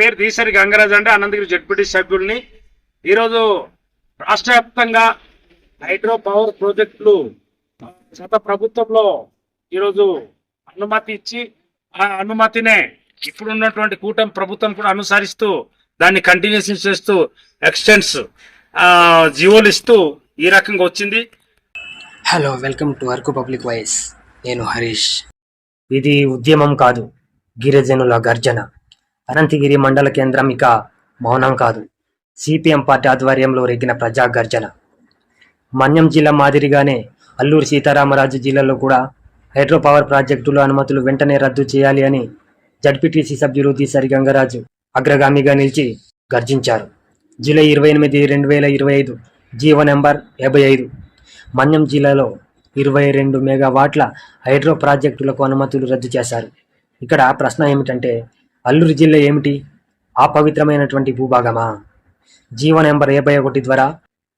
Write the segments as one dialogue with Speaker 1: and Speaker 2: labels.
Speaker 1: పేరు తీసరి గంగరాజ్ అంటే అనంతగిరి జడ్పీటీ సభ్యుల్ని. ఈరోజు రాష్ట్ర వ్యాప్తంగా హైడ్రో పవర్ ప్రాజెక్టులు గత ప్రభుత్వంలో ఈరోజు అనుమతి ఇచ్చి ఆ అనుమతినే ఇప్పుడున్నటువంటి కూటమి ప్రభుత్వం కూడా అనుసరిస్తూ దాన్ని కంటిన్యూషన్ చేస్తూ ఎక్స్టెన్స్ జీవోలు ఇస్తూ ఈ రకంగా వచ్చింది.
Speaker 2: Hello welcome to Araku public voice నేను హరీష్. ఇది ఉద్యమం కాదు గిరిజనుల గర్జన. అనంతగిరి మండల కేంద్రం ఇక మౌనం కాదు. సిపిఎం పార్టీ ఆధ్వర్యంలో రేగిన ప్రజా గర్జన. మన్యం జిల్లా మాదిరిగానే అల్లూరు సీతారామరాజు జిల్లాలో కూడా హైడ్రో పవర్ ప్రాజెక్టుల అనుమతులు వెంటనే రద్దు చేయాలి అని జడ్పీటీసీ సభ్యులు దిసరి గంగరాజు అగ్రగామిగా నిలిచి గర్జించారు. జూలై ఇరవై ఎనిమిది రెండు వేల ఇరవై ఐదు జీవో నెంబర్ యాభై ఐదు. మన్యం జిల్లాలో ఇరవై రెండు మెగావాట్ల హైడ్రో ప్రాజెక్టులకు అనుమతులు రద్దు చేశారు. ఇక్కడ ప్రశ్న ఏమిటంటే అల్లూరు జిల్లా ఏమిటి? ఆ పవిత్రమైనటువంటి భూభాగమా? జీవో నెంబర్ యాభై ఒకటి ద్వారా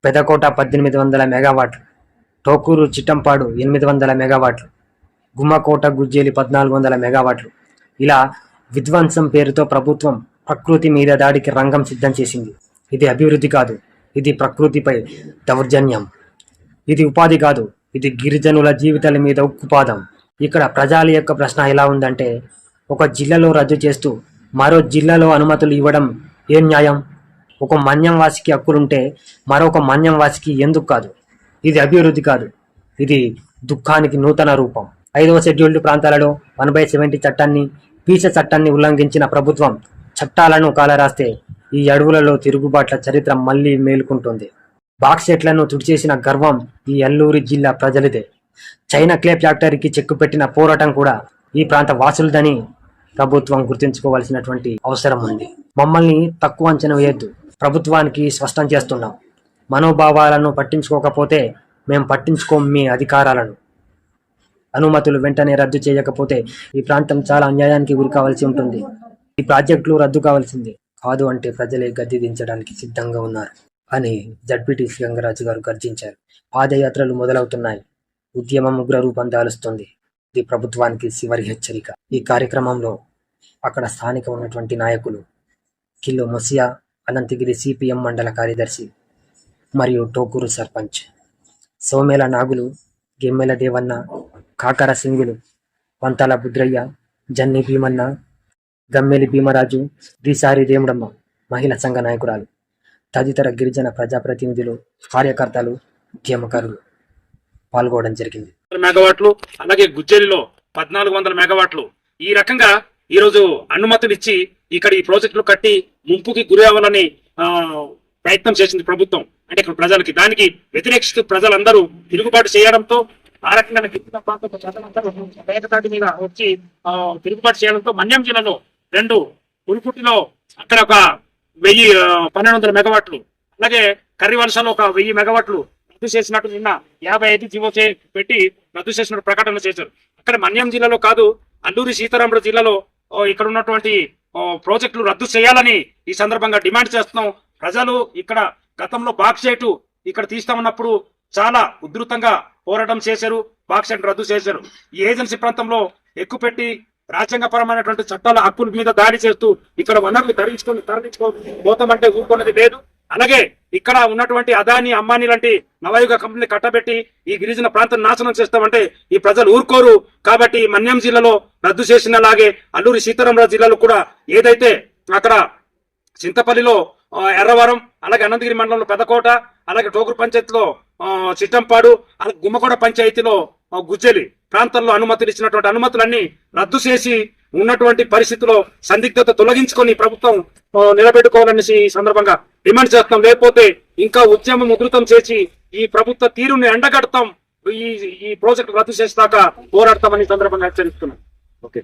Speaker 2: పెదకోట పద్దెనిమిది వందల మెగావాట్లు టోకూరు చిట్టంపాడు ఎనిమిది వందల మెగావాట్లు గుమ్మకోట గుజ్జేలి పద్నాలుగు వందల మెగావాట్లు. ఇలా విధ్వంసం పేరుతో ప్రభుత్వం ప్రకృతి మీద దాడికి రంగం సిద్ధం చేసింది. ఇది అభివృద్ధి కాదు ఇది ప్రకృతిపై దౌర్జన్యం. ఇది ఉపాధి కాదు ఇది గిరిజనుల జీవితాల మీద ఉక్కుపాదం. ఇక్కడ ప్రజల యొక్క ప్రశ్న ఎలా ఉందంటే ఒక జిల్లాలో రద్దు చేస్తూ మరో జిల్లాలో అనుమతులు ఇవ్వడం ఏం న్యాయం? ఒక మన్యం వాసికి హక్కులుంటే మరొక మన్యం వాసికి ఎందుకు కాదు? ఇది అభివృద్ధి కాదు. ఇది దుఃఖానికి నూతన రూపం. ఐదవ షెడ్యూల్డ్ ప్రాంతాలలో వన్ బై సెవెంటీ చట్టాన్ని పీస చట్టాన్ని ఉల్లంఘించిన ప్రభుత్వం చట్టాలను కాలరాస్తే ఈ అడవులలో తిరుగుబాట్ల చరిత్ర మళ్ళీ మేలుకుంటుంది. బాక్సెట్లను తుడిచేసిన గర్వం ఈ అల్లూరి జిల్లా ప్రజలదే. చైనా క్లే ఫ్యాక్టరీకి చెక్కు పెట్టిన పోరాటం కూడా ఈ ప్రాంత వాసులదని ప్రభుత్వం గుర్తుంచుకోవాల్సినటువంటి అవసరం ఉంది. మమ్మల్ని తక్కువ అంచనా వేయద్దు. ప్రభుత్వానికి స్పష్టం చేస్తున్నాం. మనోభావాలను పట్టించుకోకపోతే మేము పట్టించుకోం మీ అధికారాలను. అనుమతులు వెంటనే రద్దు చేయకపోతే ఈ ప్రాంతం చాలా అన్యాయానికి గురి కావాల్సి ఉంటుంది. ఈ ప్రాజెక్టులు రద్దు కావాల్సింది. కాదు అంటే ప్రజలే గద్దె దించడానికి సిద్ధంగా ఉన్నారు అని జడ్పీటీసీ గంగరాజు గారు గర్జించారు. పాదయాత్రలు మొదలవుతున్నాయి. ఉద్యమం ఉగ్ర రూపం దాలుస్తుంది. ఇది ప్రభుత్వానికి చివరి హెచ్చరిక. ఈ కార్యక్రమంలో అక్కడ స్థానిక ఉన్నటువంటి నాయకులు కిల్లో మొసియా అనంతగిరి సిపిఎం మండల కార్యదర్శి మరియు టోకూరు సర్పంచ్ సోమేల నాగులు గిమ్మెల దేవన్న కాకర సింగులు వంతాల బుద్రయ్య జన్ని భీమన్న గమ్మెలి భీమరాజు దిసారి దేముడమ్మ మహిళా సంఘ నాయకురాలు తదితర గిరిజన ప్రజాప్రతినిధులు కార్యకర్తలు ఉద్యమకారులు పాల్గొనడం జరిగింది.
Speaker 1: మెగావాట్లు అలాగే గుజ్జేలిలో పద్నాలుగు వందల మెగావాట్లు. ఈ రకంగా ఈ రోజు అనుమతులు ఇచ్చి ఇక్కడ ఈ ప్రాజెక్టులు కట్టి ముంపుకి గురి అవ్వాలని ప్రయత్నం చేసింది ప్రభుత్వం. అంటే ఇక్కడ ప్రజలకి. దానికి వ్యతిరేకిస్తూ ప్రజలందరూ తిరుగుబాటు చేయడంతో ఆ రకంగా గిరిజన ప్రాంతంలో ప్రజలందరూ ఏకతాటి మీద వచ్చి తిరుగుబాటు చేయడంతో మన్యం జిల్లాలో రెండు పులిపుట్టిలో అక్కడ ఒక వెయ్యి పన్నెండు వందల మెగావాట్లు అలాగే కర్రీ వలసలో ఒక వెయ్యి మెగావాట్లు రద్దు చేసినట్టు నిన్న యాభై ఐదు జీవో చే పెట్టి రద్దు చేసినట్టు ప్రకటన చేశారు. అక్కడ మన్యం జిల్లాలో కాదు అల్లూరి సీతారాముడు జిల్లాలో ఓ, ఇక్కడ ఉన్నటువంటి ప్రాజెక్టులు రద్దు చేయాలని ఈ సందర్భంగా డిమాండ్ చేస్తున్నాం. ప్రజలు ఇక్కడ గతంలో బాక్సైట్ ఇక్కడ తీస్తామన్నప్పుడు చాలా ఉధృతంగా పోరాటం చేశారు బాక్సైట్ రద్దు చేశారు. ఈ ఏజెన్సీ ప్రాంతంలో ఎక్కుపెట్టి రాజ్యాంగపరమైనటువంటి చట్టాల హక్కుల మీద దాడి చేస్తూ ఇక్కడ వనరులు తరించుకొని తరలించుకో పోతామంటే ఊరుకున్నది లేదు. అలాగే ఇక్కడ ఉన్నటువంటి అదాని అమ్మాని లాంటి నవయుగ కంపెనీ కట్టబెట్టి ఈ గిరిజన ప్రాంతం నాశనం చేస్తామంటే ఈ ప్రజలు ఊరుకోరు. కాబట్టి మన్యం జిల్లాలో రద్దు చేసినలాగే అల్లూరి సీతారామరాజు జిల్లాలో కూడా ఏదైతే అక్కడ చింతపల్లిలో ఎర్రవరం అలాగే అనంతగిరి మండలంలో పెదకోట అలాగే టోకరు పంచాయతీలో చిట్టంపాడు అలాగే గుమ్మకోట పంచాయతీలో గుజ్జలి ప్రాంతాల్లో అనుమతులు ఇచ్చినటువంటి అనుమతులన్నీ రద్దు చేసి ఉన్నటువంటి పరిస్థితిలో సందిగ్ధత తొలగించుకొని ప్రభుత్వం నిలబెట్టుకోవాలనేసి ఈ సందర్భంగా డిమాండ్ చేస్తాం. లేకపోతే ఇంకా ఉద్యమం ఉధృతం చేసి ఈ ప్రభుత్వ తీరుని ఎండగడతాం. ఈ ఈ ప్రాజెక్టు రద్దు చేసేదాకా పోరాడతామని సందర్భంగా హెచ్చరిస్తున్నాం. ఓకే.